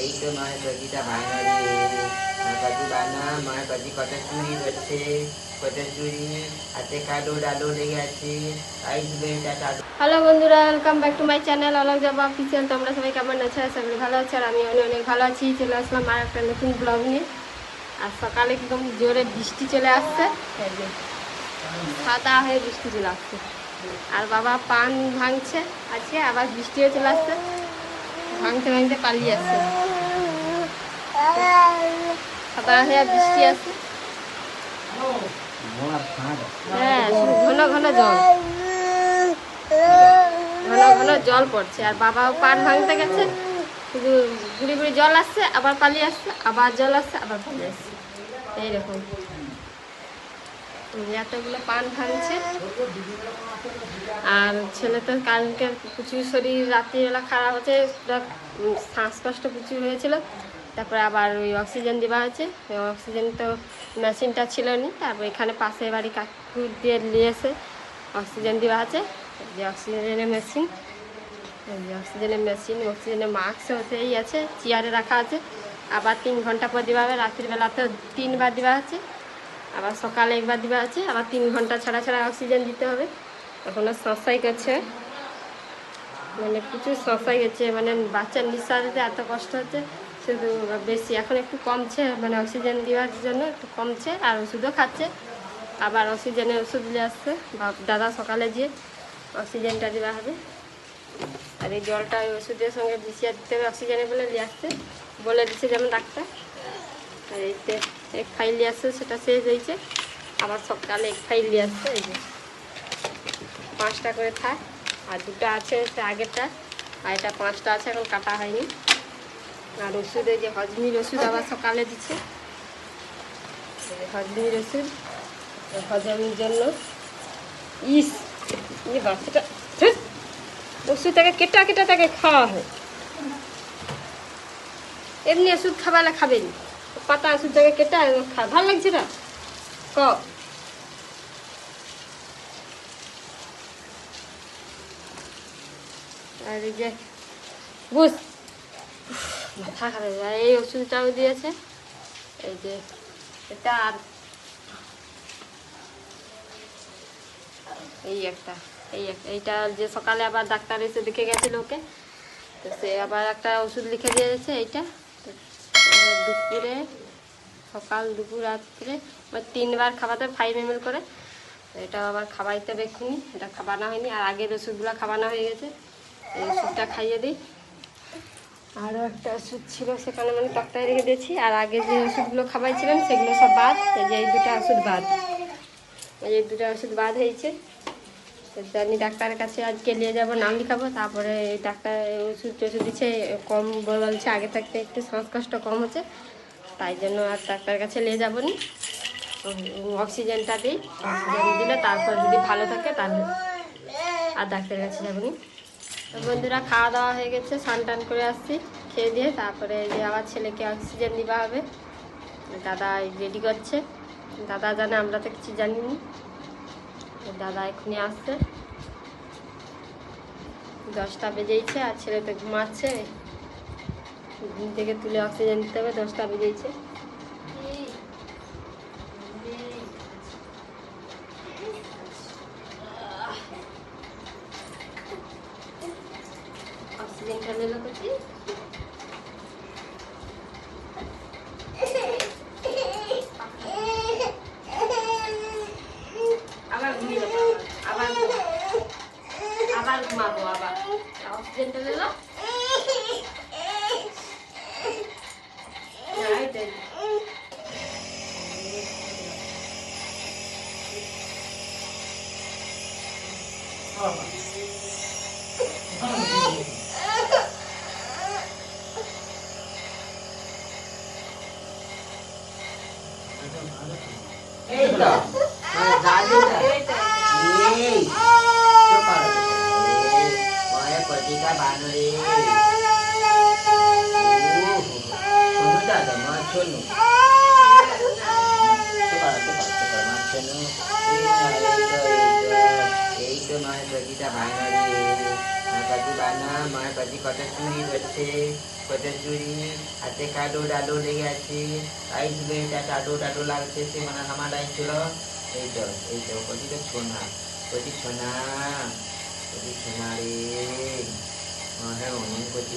এই তো মায়ের পাখিটা বানা রে মায়ের পাখি কত চুরি হচ্ছে কত চুরি হাতে কালো ডালো লেগে আছে হ্যালো বন্ধুরা welcome back to my channel Alok যাবা অফিসিয়াল তোমরা সবাই কেমন আছো? আশা ভালো আছো আর আমি অনেক অনেক ভালো আছি। চলে আসলাম আর একটা নতুন ব্লগ নিয়ে। আর সকালে একদম জোরে বৃষ্টি চলে আসছে। সাদা হয়ে বৃষ্টি চলে আসছে। আর বাবা পান ভাঙছে, আজকে আবার বৃষ্টিও চলে আসছে। ভাঙতে ভাঙতে পালিয়ে আসছে। বৃষ্টি আসছে। হ্যাঁ ঘন ঘন জল। ঘন ঘন জল পড়ছে। আর বাবাও পান ভাঙতে গেছে। শুধু গুড়ি গুড়ি জল আসছে, আবার পালিয়ে আসছে, আবার জল আসছে, আবার পালিয়ে আসছে। এইরকম। এই এতগুলো পান ভাঙছে। আর ছেলে তো কালকে প্রচুর শরীর, রাত্রিবেলা খারাপ হচ্ছে শ্বাসকষ্ট প্রচুর হয়েছিল। তারপরে আবার ওই অক্সিজেন দেওয়া হয়েছে। ওই অক্সিজেন তো মেশিনটা ছিল নি তারপর এখানে পাশে বাড়ি কাকু দিয়ে নিয়ে এসে অক্সিজেন দেওয়া আছে যে অক্সিজেনের মেশিন অক্সিজেনের মেশিন, অক্সিজেনের মাস্ক হতেই আছে, চেয়ারে রাখা আছে। আবার তিন ঘণ্টা পর দেওয়া হবে রাত্রিবেলা তো তিনবার দেওয়া আছে আবার সকালে একবার দেওয়া আছে, আবার তিন ঘণ্টা ছাড়া ছাড়া অক্সিজেন দিতে হবে। এখনও শ্বাসাই করছে মানে প্রচুর শ্বাসাই গেছে মানে বাচ্চার নিঃশ্বাস দিতে এত কষ্ট হচ্ছে শুধু বেশি। এখন একটু কমছে মানে অক্সিজেন দেওয়ার জন্য একটু কমছে, আর ওষুধও খাচ্ছে। আবার অক্সিজেনের ওষুধ নিয়ে আসছে। দাদা সকালে গিয়ে অক্সিজেনটা দেওয়া হবে। আর এই জলটা ওই ওষুধের সঙ্গে মিশিয়ে দিতে হবে অক্সিজেনে বলে নিয়ে আসছে। বলে দিচ্ছে যেমন ডাক্তার। আর এইতে এক ফাইল আসছে সেটা শেষ হয়েছে। আবার সকালে এক ফাইল আসছে এই যে। পাঁচটা করে থাক। আর দুটো আছে সে আগেরটা। আর এটা পাঁচটা আছে এখন কাটা হয়নি। আর ওষুধ যে হজমির ওষুধ আবার সকালে দিচ্ছে। হজমির ওষুধ হজমের জন্য। ইস এই বাচ্চাটা ধ্যাৎ, ওষুধটাকে কেটা কেটা তাকে খাওয়া হয়। এমনি ওষুধ খাবালে খাবেন। পাতা ওষুধটাকে কেটা খা ভালো লাগছে না? ক? আর এই যে বুঝ মাথা খারাপ। এই ওষুধটাও দিয়েছে। এই যে, এটা আর এই একটা, এই এইটা যে সকালে আবার ডাক্তার এসে দেখে গেছিল ওকে, তো সে আবার একটা ওষুধ লিখে দিয়েছে এইটা। দুপুরে, সকাল, দুপুর, রাত্রে মানে তিনবার খাওয়াতে ফাইভ এম করে। এটা আবার খাওয়াইতে হবে এক্ষুনি, এটা খাওয়ানো হয়নি, আর আগের ওষুধগুলো খাওয়ানো হয়ে গেছে, এই ওষুধটা খাইয়ে দিই। আরও একটা ওষুধ ছিল, সেখানে মানে তক্তায় রেখে দিয়েছি, আর আগে যে ওষুধগুলো খাওয়াইছিলেন সেগুলো সব বাদ, এই যে এই দুটো ওষুধ বাদ। এই দুটো ওষুধ বাদ হয়েছে। জানি ডাক্তারের কাছে আজকে নিয়ে যাব, নাম লিখাবো, তারপরে ডাক্তার ওষুধ টষুধ দিচ্ছে, কম বলছে, আগে থাকতে একটু শ্বাসকষ্ট কম হচ্ছে, তাই জন্য আর ডাক্তারের কাছে নিয়ে যাব নি। অক্সিজেনটা দিই, অক্সিজেন দিলে তারপর যদি ভালো থাকে তাহলে আর ডাক্তারের কাছে যাব নি। বন্ধুরা, খাওয়া দাওয়া হয়ে গেছে, স্নান টান করে আসছি, খেয়ে দিয়ে তারপরে যে আমার ছেলেকে অক্সিজেন দেওয়া হবে, দাদা রেডি করছে, দাদা জানে আমরা তো কিছু জানিনি। দাদা এখনই আসছে। দশটা বেজেছে আর ছেলে তো ঘুমাচ্ছে। ঘুম থেকে তুলে অক্সিজেন দিতে হবে, দশটা বেজেইছে অক্সিজেনটা নিল করছি আবার ঘুমিয়ে যাব আবার ঘুমাবো। আবার ঘুমাবো আবার অক্সিজেনটা নিল এই তো মানে দাদুটা এই চুপ করো মায়ের পাখিটা বানা রে শোনো শোনো এই তো নয় প্রতিটা বাঙালি প্রতি বানা মায়ের প্রতি কত চুরি হচ্ছে কত চুরি হাতে কাদো ডাডো লেগে আছে ছিল এটা টাডো টাডো লাগছে সে মানে আমার ছিল এই তো এই তো প্রতি সোনা প্রতি সোনা প্রতি সোনা রে হ্যাঁ অনেক প্রতি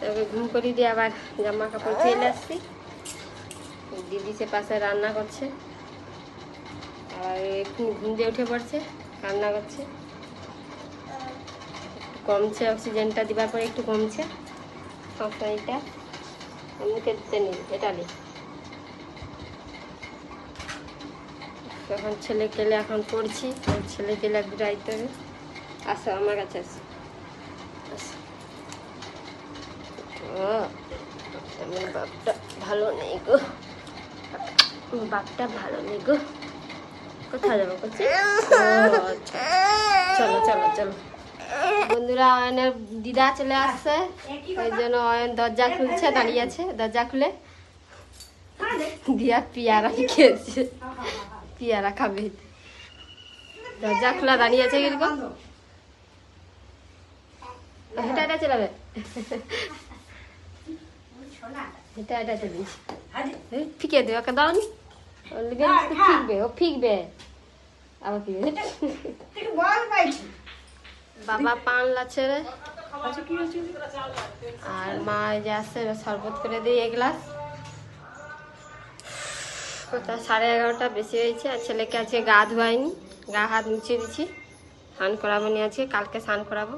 তাকে ঘুম করে দিয়ে আবার জামা কাপড় ফেলে আসছি। দিদি সে পাশে রান্না করছে। আর একটু ঘুম দিয়ে উঠে পড়ছে, রান্না করছে। কমছে অক্সিজেনটা দিবার পরে একটু কমছে। এটা মুখে দিতে নেই, এটা নেই। এখন ছেলে গেলে এখন পড়ছি ছেলে গেলে একটু হবে। আসো, আমার কাছে আসো। আসো। ও, বাপটা ভালো নেই গো। বাপটা ভালো নেই গো। কোথায় যাব চলো চলো চলো। বন্ধুরা, অয়নের দিদা চলে আসছে। ওই জন্য অয়ন দরজা খুলছে, দাঁড়িয়ে আছে, দরজা খুলে। দিয়া পিয়ারা খেয়েছে। পিয়ারা খাবে। দরজা খোলা, দাঁড়িয়ে আছে কীরকম? এটা এটা চালাবে এটা এটা চালিস এই, ফিকে দেবে ওকে দাঁড়ানি ও ফিকবে ও ফিকবে। আবার ফিকবে। বাবা পান লাচ্ছে রে। আর মা এই যে আসছে শরবত করে দিই এক গ্লাস। কোথা সাড়ে এগারোটা বেশি হয়েছে আর ছেলেকে আজকে গা ধোয়াইনি গা হাত মুছিয়ে দিচ্ছি স্নান করাবো নিয়ে আজকে কালকে স্নান করাবো।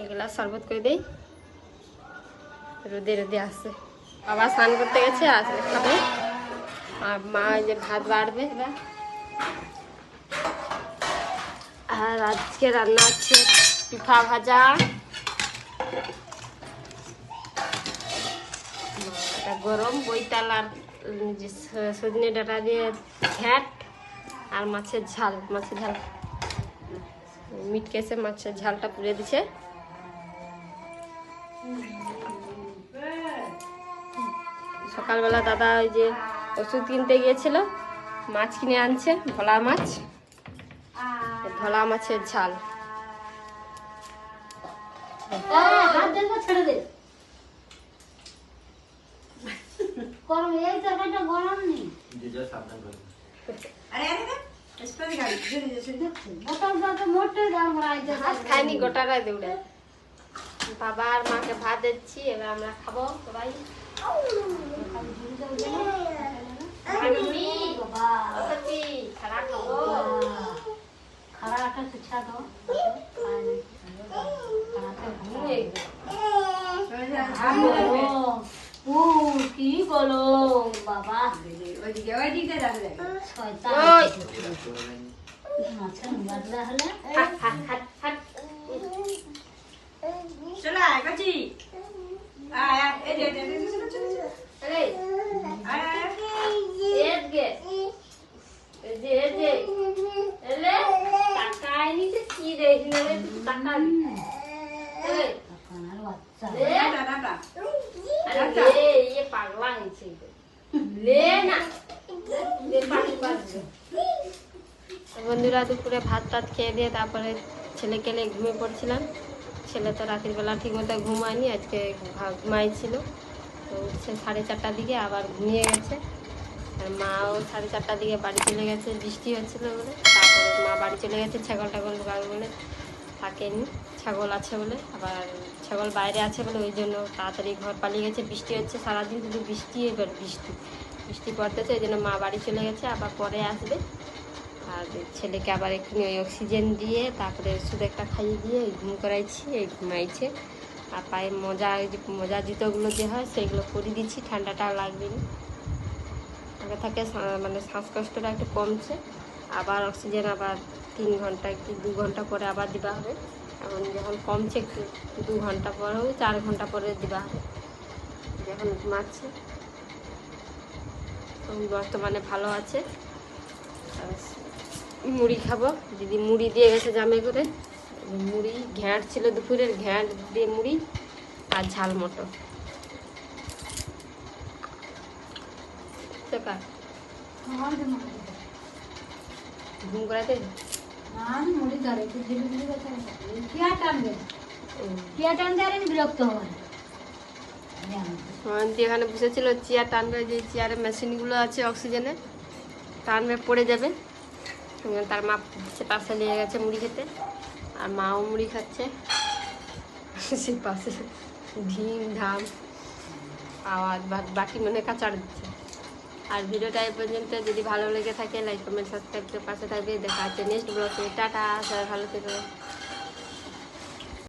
এক গ্লাস শরবত করে দিই। রোদে রোদে আসে। বাবা স্নান করতে গেছে আসলে খাবে। আর মা যে ভাত বাড়বে আর আজকে রান্না হচ্ছে পিঠা ভাজা। গরম, বইতাল আর সজনে ডাটা দিয়ে ঘ্যাট আর মাছের ঝাল মাছের ঝাল। মিট কেসে মাছের ঝালটা পুড়ে দিছে। সকালবেলা দাদা ওই যে ওষুধ কিনতে গিয়েছিল, মাছ কিনে আনছে, ভোলা মাছ, ভোলা মাছের ঝাল। খাইনি দৌড়ে বাবা আর মাকে ভাত দিচ্ছি, এবার আমরা খাব সবাই। ভাবি, বাবা বসেছি, খারাপ খাব খাড়া একটা শিক্ষা দো ঘুমিয়ে গেছে। ও কি বলো বাবা শয়তান ওই, মাছের বাদলা হলে হাট, হাট, হাট, হাট। এই, এদিকে। এই যে, এই যে। এলে, টাকা আইনি যে কি দেখি না রে, তুই টাকা দিবি। এই, কানার বাচ্চা লে। আরে লে, ইয়ে পাগলা হয়েছে এগুলো। লে না। লে, পাগল পাগল। তো বন্ধুরা দুপুরে ভাত টাত খেয়ে দিয়ে তারপরে ছেলেকে নিয়ে ঘুমিয়ে পড়ছিলাম। ছেলে তো রাতের বেলা ঠিক মতো ঘুমায়নি, আজকে ঘুমাইছিল। তো উঠছে সাড়ে চারটার দিকে, আবার ঘুমিয়ে গেছে। আর মাও সাড়ে চারটার দিকে বাড়ি চলে গেছে, বৃষ্টি হচ্ছিল বলে। তারপরে মা বাড়ি চলে গেছে ছাগল টাগল ঢোকাবে বলে থাকেনি। ছাগল আছে বলে, আবার ছাগল বাইরে আছে বলে, ওই জন্য তাড়াতাড়ি ঘর পালিয়ে গেছে। বৃষ্টি হচ্ছে সারাদিন, শুধু বৃষ্টি এবার বৃষ্টি। বৃষ্টি পড়তেছে, ওই জন্য মা বাড়ি চলে গেছে, আবার পরে আসবে। আর ছেলেকে আবার এক্ষুনি ওই অক্সিজেন দিয়ে তারপরে ওষুধ একটা খাইয়ে দিয়ে ঘুম করাইছি, এই ঘুমাইছে। আর পায়ে মজা মজা জুতোগুলো যে হয় সেগুলো পরিয়ে দিচ্ছি ঠান্ডাটাও লাগবে না। আগে থাকে মানে শ্বাসকষ্টটা একটু কমছে। আবার অক্সিজেন আবার তিন ঘণ্টা কি দু ঘণ্টা পরে আবার দিবা হবে। এখন যখন কমছে একটু দু ঘণ্টা পর হোক চার ঘণ্টা পরে দিবা হবে। যখন ঘুমাচ্ছে। বর্তমানে ভালো আছে। মুড়ি খাব। দিদি মুড়ি দিয়ে গেছে জামে করে। মুড়ি ঘ্যাঁট ছিল দুপুরের ঘ্যাঁট দিয়ে মুড়ি আর ঝাল মটর। ঘুম করাতে। ময়ন্তি এখানে বসেছিল চেয়ার টানবে যে চেয়ারে মেশিনগুলো আছে অক্সিজেনের টানবে পড়ে যাবে। তার মা সে পাশে নিয়ে গেছে মুড়ি খেতে। আর মাও মুড়ি খাচ্ছে। সে পাশে ঢিম ধাম আওয়াজ বাকি মনে কাচার দিচ্ছে। আর ভিডিওটা এই পর্যন্ত। যদি ভালো লেগে থাকে লাইক কমেন্ট সাবস্ক্রাইব করে পাশে থাকবে। দেখা হচ্ছে নেক্সট ব্লগে টাটা, সবাই ভালো থেকো।